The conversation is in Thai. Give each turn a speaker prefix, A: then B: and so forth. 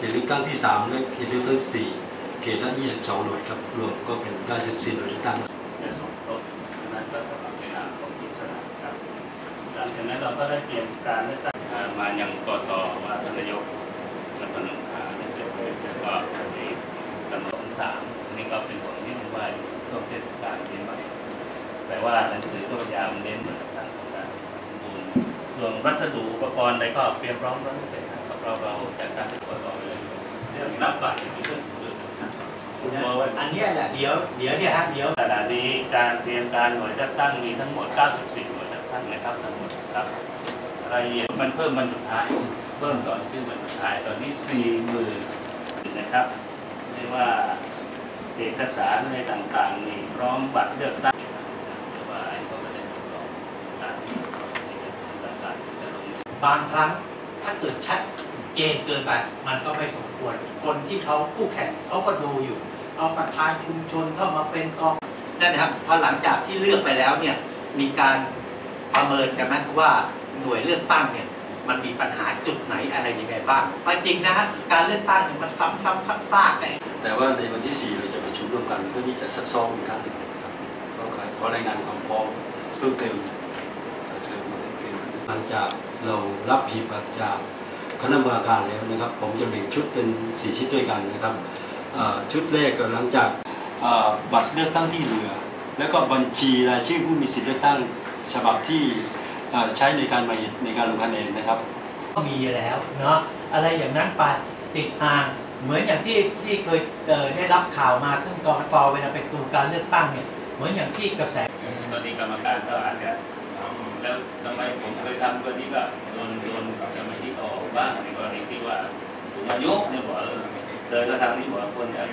A: เขตเลือกตั้งที่ 3 และเขตเลือกตั้ง 4 เขตละ22 หน่วยครับ รวมก็เป็น 94 หน่วยเลือกตั้ง
B: จะส่งรถนั้นก็สำหรับในนาของอิสระครับหลังจากนั้นเราก็ได้เตรียมการเลือกตั้งอ่ามายังกทว่าท่านนายกและพนมหาในเสร็จแล้วก็มีตำรวจสามนี่ก็เป็นผลที่ผมว่าช่วงเทศกาลปีใหม่แต่ว่าหนังสือก็พยายามเน้นเรื่องต่างของการบุญส่วนวัสดุอุปกรณ์อะไรก็เตรียมพร้อมร้อยเปอร์ เซ็นต์นะครับาเราจัดการที่กทไปเลยเรื่องรับบัตรที่เรื่องอื่นนะครับคุณโมว่า
C: อันนี้แหละเดี๋ยวเดี๋ยวเนี่ยฮะเดี๋ยว
B: ขณะนี้การเตรียมการหน่วยเลือกตั้งมีทั้งหมด 94 หน่วยเลือกตั้งนะครับทั้งหมดครับรายละเอียดมันเพิ่มมันสุดท้ายเพิ่มตอนที่มันสุดท้ายตอนนี้40,000นะครับเรียกว่าเอกสารอะไรต่างๆนี่พร้อมบัตรเลือกตั้งเรียกว่าไอ้ก็ไม่ได้ทดลองตามที่เอการต่างๆจะลง
C: บางครั้งถ้าเกิดชัด เจนเกินไปมันก็ไม่สมควร คนที่เขาคู่แข่งเขาก็ดูอยู่ เอาประธานชุมชนเข้ามาเป็นกองนั่นนะครับพอหลังจากที่เลือกไปแล้วเนี่ยมีการประเมินกันไหมว่าหน่วยเลือกตั้งเนี่ยมันมีปัญหาจุดไหนอะไรยังไงบ้างเพราะจริงนะฮะการเลือกตั้งเนี่ยมันซ้ำๆซากๆเลย
A: แต่ว่าในวันที่ 4 เราจะประชุมร่วมกันเพื่อที่จะซักซ้อมอีกครั้งหนึ่งนะครับก็ขอรายงานความพร้อมเพิ่มเติมเสริมมาเป็นหลังจากเรารับหีบบัตรจาก คณะกรรมการแล้วนะครับ ผมจะแบ่งชุดเป็น 4 ชุดด้วยกันนะครับเอ่อชุดแรกก็หลังจากเอ่อบัตรเลือกตั้งที่เหลือ แล้วก็บัญชีรายชื่อผู้มีสิทธิเลือกตั้งฉบับที่เอ่อใช้ในการมาในการลงคะแนนนะครับ
C: ก็มีแล้วเนาะอะไรอย่างนั้นไปติดอ่างเหมือนอย่างที่ที่เคยเอ่อได้รับข่าวมาท่านกรกตเวลาไปดูการเลือกตั้งเนี่ยเหมือนอย่างที่กระแส
B: ตอนนี้กรรมการก็อาจจะแล้วทำไมผมเคยทำตัวนี้ก็โดนโดนสมาชิกออก บ้างในกรณีที่ว่าถูกนายกเนี่ยบอกเออเลยก็ทำนี่บอกคนใหญ่